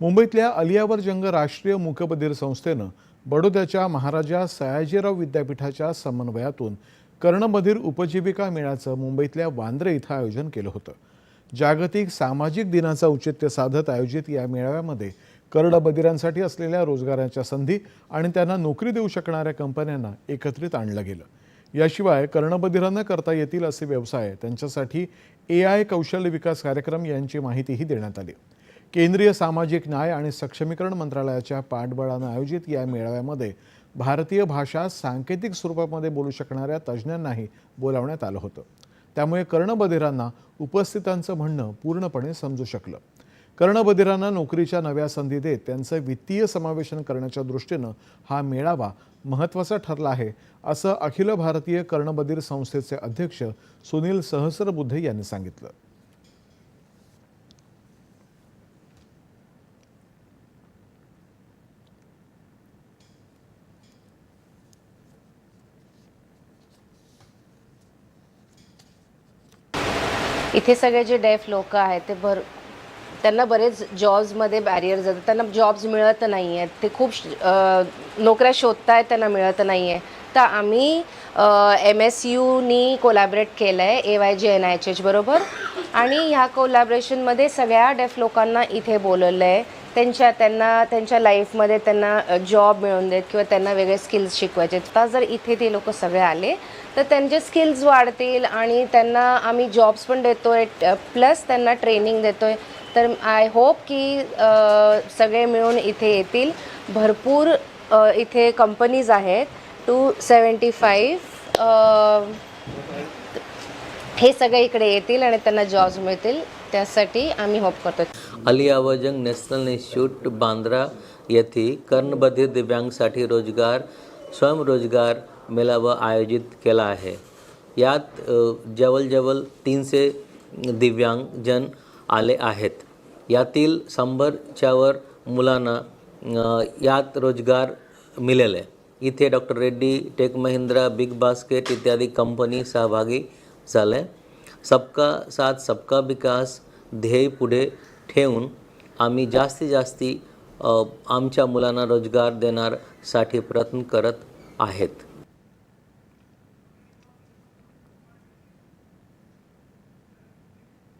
मुंबईतल्या अलियावर जंग राष्ट्रीय मूकबधीर संस्थेनं बडोद्याच्या महाराजा सयाजीराव विद्यापीठाच्या समन्वयातून कर्णबधीर उपजीविका मेळ्याचं मुंबईतल्या वांद्रे इथं आयोजन केलं होतं. जागतिक सामाजिक दिनाचं औचित्य साधत आयोजित या मेळाव्यामध्ये कर्णबधिरांसाठी असलेल्या रोजगाराच्या संधी आणि त्यांना नोकरी देऊ शकणाऱ्या कंपन्यांना एकत्रित आणलं गेलं. याशिवाय कर्णबधिरांना करता येतील असे व्यवसाय त्यांच्यासाठी ए आय कौशल्य विकास कार्यक्रम यांची माहितीही देण्यात आली. केंद्रीय सामाजिक न्याय आणि सक्षमीकरण मंत्रालयाच्या पाठबळानं आयोजित या मेळाव्यामध्ये भारतीय भाषा सांकेतिक स्वरूपामध्ये बोलू शकणाऱ्या तज्ज्ञांनाही बोलावण्यात आलं होतं. त्यामुळे कर्णबधिरांना उपस्थितांचं म्हणणं पूर्णपणे समजू शकलं. कर्णबधिरांना नोकरीच्या नव्या संधी देत त्यांचं वित्तीय समावेशन करण्याच्या दृष्टीनं हा मेळावा महत्त्वाचा ठरला आहे असं अखिल भारतीय कर्णबधीर संस्थेचे अध्यक्ष सुनील सहस्रबुद्धे यांनी सांगितलं. इथे सगळे जे डेफ लोक आहेत ते भर त्यांना बरेच जॉब्समध्ये बॅरियर जातात. त्यांना जॉब्स मिळत नाही आहेत ते खूप श- नोकऱ्या शोधतायत त्यांना मिळत नाही आहे तर आम्ही एम एस यूनी कोलॅबरेट केलं आहे A Y J N I H H बरोबर? आणि ह्या कोलॅबरेशनमध्ये सगळ्या डेफ लोकांना इथे बोलवलं आहे त्यांच्या त्यांना त्यांच्या लाईफमध्ये त्यांना जॉब मिळवून देत किंवा त्यांना वेगळे स्किल्स शिकवायचे. आता जर इथे ते लोक सगळे आले तर त्यांचे स्किल्स वाढतील आणि त्यांना आम्ही जॉब्स पण देतोय प्लस त्यांना ट्रेनिंग देतोय. तर आय होप की सगळे मिळून इथे येतील. भरपूर इथे कंपनीज आहेत. टू सेवन्टी फाईव्ह हे सगळे इकडे येतील आणि त्यांना जॉब्स मिळतील. त्यासाठी आम्ही होप करतो अली आवाजंग नॅशनल इन्स्टिट्यूट बांद्रा येथे कर्णबधिर दिव्यांगसाठी रोजगार स्वयंरोजगार मेळावा आयोजित केला आहे. यात जवळजवळ तीनशे दिव्यांगजन आले आहेत. यातील शंभरच्यावर मुलांना यात रोजगार मिळेल. आहे इथे doctor Reddy tech Mahindra big basket इत्यादी कंपनी सहभागी झाले. सबका साथ सबका विकास ध्येय पुढे ठेवून आम्ही जास्तीत जास्ती आमच्या मुलांना रोजगार देण्यासाठी प्रयत्न करत आहेत.